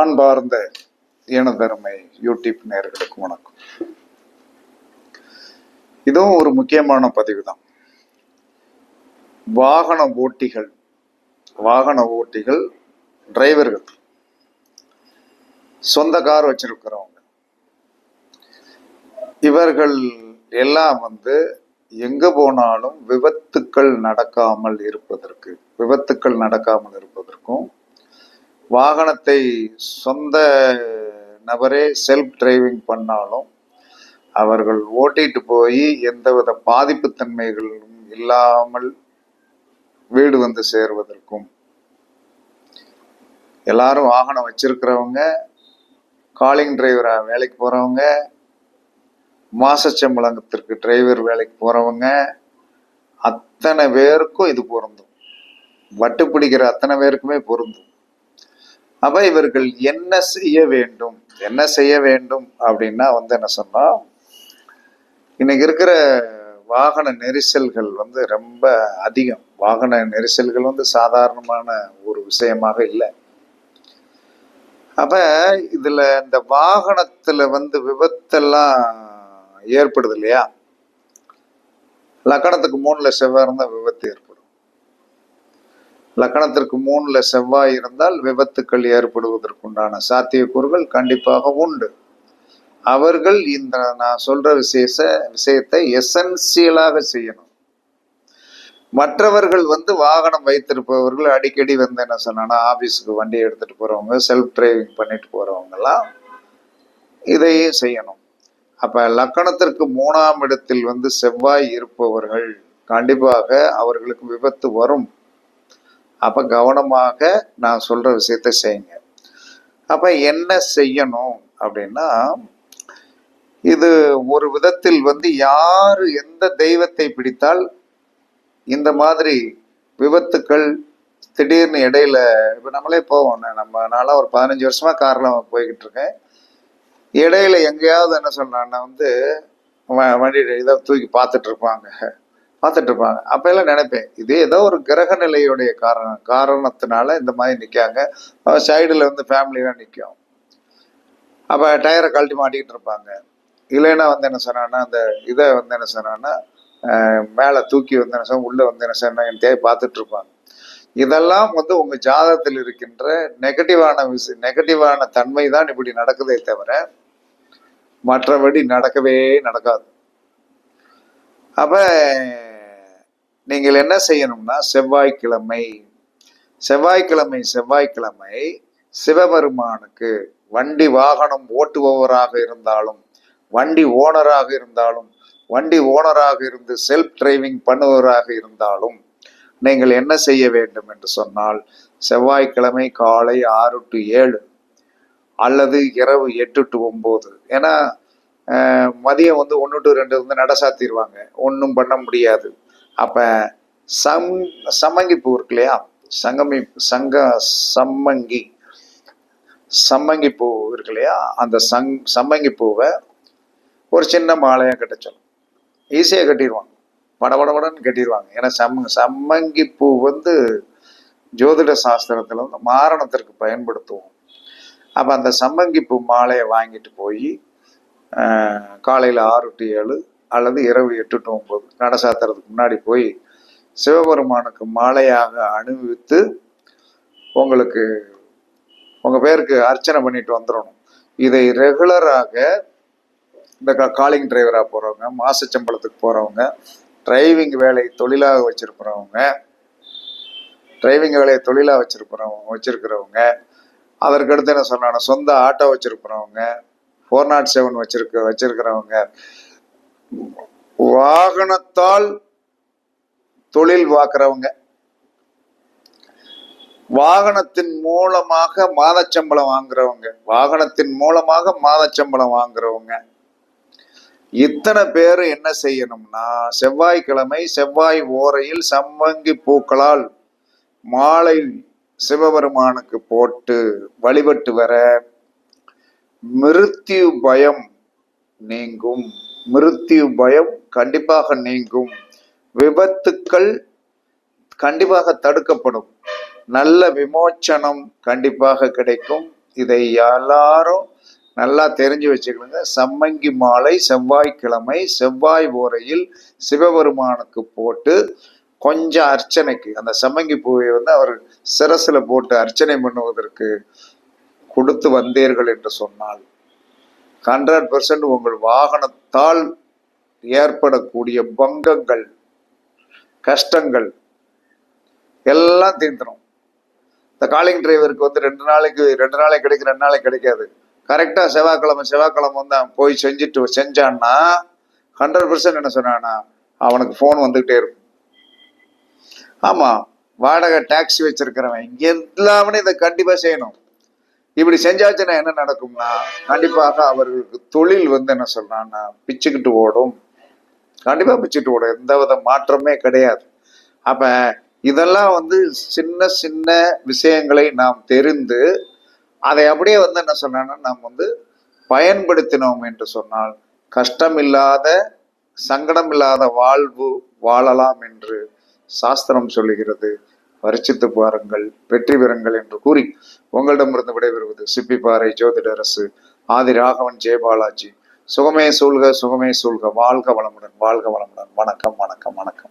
அன்பார்ந்த எனதருமை யூடியூப் நேர்களுக்கு வணக்கம். இதுவும் ஒரு முக்கியமான பதிவு தான் வாகன ஓட்டிகள் வாகன ஓட்டிகள் டிரைவர்கள் சொந்த கார் வச்சிருக்கிறவங்க. இவர்கள் எல்லாம் வந்து எங்க போனாலும் விபத்துக்கள் நடக்காமல் இருப்பதற்கு விபத்துக்கள் நடக்காமல் இருப்பதற்கும் வாகனத்தை சொந்த நபரே செல்ஃப் டிரைவிங் பண்ணாலும் அவர்கள் ஓட்டிட்டு போய் எந்தவித பாதிப்பு தன்மைகளும் இல்லாமல் வீடு வந்து சேருவதற்கும். எல்லாரும் வாகனம் வச்சிருக்கிறவங்க காலிங் டிரைவரா வேலைக்கு போறவங்க மாசச்சம்பளத்திற்கு டிரைவர் வேலைக்கு போறவங்க அத்தனை பேருக்கும் இது பொருந்தும். வட்டு பிடிக்கிற அத்தனை பேருக்குமே பொருந்தும். அப்ப இவர்கள் என்ன செய்ய வேண்டும்? என்ன செய்ய வேண்டும் அப்படின்னா வந்து என்ன சொன்னா இன்னைக்கு இருக்கிற வாகன நெரிசல்கள் வந்து ரொம்ப அதிகம். வாகன நெரிசல்கள் வந்து சாதாரணமான ஒரு விஷயமாக இல்லை. அப்ப இதுல இந்த வாகனத்துல வந்து விபத்தெல்லாம் ஏற்படுது இல்லையா? லக்கணத்துக்கு மூணுல செவ்வாய் இருந்தால் விபத்து ஏற்படும் லக்கணத்திற்கு மூணுல செவ்வாய் இருந்தால் விபத்துக்கள் ஏற்படுவதற்குண்டான சாத்தியக்கூறுகள் கண்டிப்பாக உண்டு. அவர்கள் இந்த நான் சொல்ற விசேஷ விஷயத்தை எசென்சியலாக செய்யணும். மற்றவர்கள் வந்து வாகனம் வைத்திருப்பவர்கள் அடிக்கடி வந்து என்ன சொன்னா ஆபீஸுக்கு வண்டி எடுத்துட்டு போறவங்க செல்ஃப் டிரைவிங் பண்ணிட்டு போறவங்க எல்லாம் செய்யணும். அப்ப லக்கணத்திற்கு மூணாம் இடத்தில் வந்து செவ்வாய் இருப்பவர்கள் கண்டிப்பாக அவர்களுக்கு விபத்து வரும். அப்போ கவனமாக நான் சொல்கிற விஷயத்த செய்யுங்க. அப்போ என்ன செய்யணும் அப்படின்னா இது ஒரு விதத்தில் வந்து யார் எந்த தெய்வத்தை பிடித்தால் இந்த மாதிரி விபத்துக்கள் திடீர்னு இடையில இப்போ நம்மளே போவோம். நம்ம நாளாக ஒரு பதினஞ்சு வருஷமா காரில் போய்கிட்டு இருக்கேன். இடையில எங்கேயாவது என்ன சொல்றான்னா வந்து வ- வண்டி இதை தூக்கி பார்த்துட்டு இருப்பாங்க. பார்த்துட்டு இருப்பாங்க. அப்போ எல்லாம் நினைப்பேன் இது ஏதோ ஒரு கிரக நிலையுடைய காரணம் காரணத்தினால இந்த மாதிரி நிற்காங்க சைடில் வந்து ஃபேமிலியெலாம் நிற்கும் அப்போ டயரை கழட்டி மாட்டிக்கிட்டு இருப்பாங்க. இல்லைன்னா வந்து என்ன சொன்னான்னா அந்த இதை வந்து என்ன சொன்னான்னா மேலே தூக்கி வந்து என்ன சொன்ன உள்ளே வந்து என்ன சொன்னா தேவை பார்த்துட்டு இருப்பாங்க. இதெல்லாம் வந்து உங்கள் ஜாதகத்தில் இருக்கின்ற நெகட்டிவான விஷ நெகட்டிவான தன்மை தான் இப்படி நடக்குதே தவிர மற்றபடி நடக்கவே நடக்காது. அப்போ நீங்கள் என்ன செய்யணும்னா செவ்வாய்க்கிழமை செவ்வாய்க்கிழமை செவ்வாய்க்கிழமை சிவபெருமானுக்கு வண்டி வாகனம் ஓட்டுபவராக இருந்தாலும் வண்டி ஓனராக இருந்தாலும் வண்டி ஓனராக இருந்து செல்ஃப் டிரைவிங் பண்ணுவராக இருந்தாலும் நீங்கள் என்ன செய்ய வேண்டும் என்று சொன்னால் செவ்வாய்க்கிழமை காலை ஆறு டு ஏழு அல்லது இரவு எட்டு டு ஒம்பது ஏன்னா மதியம் வந்து ஒன்று டு ரெண்டு வந்து நட சாத்திடுவாங்க. ஒன்றும் பண்ண முடியாது. அப்போ சம் சம்மங்கி பூ இருக்கு இல்லையா? சங்கமி சங்க சம்மங்கி சம்மங்கி பூ இருக்கு இல்லையா? அந்த சங் சம்மங்கி பூவை ஒரு சின்ன மாலையாக கட்ட சொல்லும். ஈஸியாக கட்டிடுவாங்க படபடபடன்னு கட்டிடுவாங்க ஏன்னா சம் சம்மங்கி பூ வந்து ஜோதிட சாஸ்திரத்தில் வந்து மாரணத்திற்கு பயன்படுத்துவோம். அப்போ அந்த சம்மங்கி பூ மாலையை வாங்கிட்டு போய் காலையில் ஆறு டு ஏழு அல்லது இரவு எட்டு டு ஒம்பது நட சாத்துறதுக்கு முன்னாடி போய் சிவபெருமானுக்கு மாலையாக அணிவித்து உங்களுக்கு உங்கள் பேருக்கு அர்ச்சனை பண்ணிட்டு வந்துடணும். இதை ரெகுலராக இந்த காலிங் டிரைவராக போகிறவங்க மாசச்சம்பளத்துக்கு போகிறவங்க டிரைவிங் வேலை தொழிலாக வச்சிருக்கிறவங்க டிரைவிங் வேலையை தொழிலாக வச்சிருக்கிறவங்க வச்சிருக்கிறவங்க அதற்கடுத்து என்ன சொன்னாங்க சொந்த ஆட்டோ வச்சிருக்கிறவங்க ஃபோர் நாட் செவன் வச்சிருக்க வச்சிருக்கிறவங்க வாகனத்தால் தொழில் பார்க்குறவங்க. வாகனத்தின் மூலமாக மாதச்சம்பளம் வாங்குறவங்க. வாகனத்தின் மூலமாக மாதச்சம்பளம் வாங்குறவங்க. இத்தனை பேர் என்ன செய்யணும்னா செவ்வாய்க்கிழமை செவ்வாய் ஓரையில் சம்மங்கி பூக்களால் மாலை சிவபெருமானுக்கு போட்டு வழிபட்டு வர மிருத்யு பயம் நீங்கும். மிருத்யு பயம் கண்டிப்பாக நீங்கும். விபத்துக்கள் கண்டிப்பாக தடுக்கப்படும். நல்ல விமோச்சனம் கண்டிப்பாக கிடைக்கும். இதை எல்லாரும் நல்லா தெரிஞ்சு வச்சுக்கணுங்க. சம்மங்கி மாலை செவ்வாய்க்கிழமை செவ்வாய் ஓரையில் சிவபெருமானுக்கு போட்டு கொஞ்சம் அர்ச்சனைக்கு அந்த சம்மங்கி பூவை வந்து அவர் சிரசில் போட்டு அர்ச்சனை பண்ணுவதற்கு கொடுத்து வந்தீர்கள் என்று சொன்னால் ஹண்ட்ரட் பர்சன்ட் உங்கள் வாகனத்தால் ஏற்படக்கூடிய பங்கங்கள் கஷ்டங்கள் எல்லாம் தீர்ந்துடும் இந்த காலிங் டிரைவருக்கு வந்து ரெண்டு நாளைக்கு ரெண்டு நாளைக்கு கிடைக்கும் ரெண்டு நாளைக்கு கிடைக்காது. கரெக்டாக செவ்வாய்க்கிழமை செவ்வாய்க்கிழமை வந்து அவன் போய் செஞ்சுட்டு செஞ்சான்னா ஹண்ட்ரட் பர்சன்ட் என்ன சொன்னான்னா அவனுக்கு ஃபோன் வந்துகிட்டே இருக்கும். ஆமாம் வாடகை டாக்ஸி வச்சிருக்கிறவன் எல்லாமே இதை கண்டிப்பாக செய்யணும். இப்படி செஞ்சாச்சுன்னா என்ன நடக்கும்னா கண்டிப்பாக அவர்களுக்கு தொழில் வந்து என்ன சொல்றான்னா பிச்சுக்கிட்டு ஓடும். கண்டிப்பா பிச்சுட்டு ஓடும். எந்த வித மாற்றமே கிடையாது. அப்ப இதெல்லாம் வந்து சின்ன சின்ன விஷயங்களை நாம் தெரிந்து அதை அப்படியே வந்து என்ன சொன்னா நாம் வந்து பயன்படுத்தினோம் என்று சொன்னால் கஷ்டம் இல்லாத சங்கடம் இல்லாத வாழ்வு வாழலாம் என்று சாஸ்திரம் சொல்லுகிறது. பரிச்சித்து பாருங்கள் வெற்றி பெறுங்கள் என்று கூறி உங்களிடமிருந்து விடைபெறுவது சிப்பிப்பாறை ஜோதிடரசு ஆதி ராகவன் ஜெயபாலாஜி சுகமே சூழ்க சுகமே சூழ்க. வாழ்க வளமுடன் வாழ்க வளமுடன். வணக்கம் வணக்கம் வணக்கம்.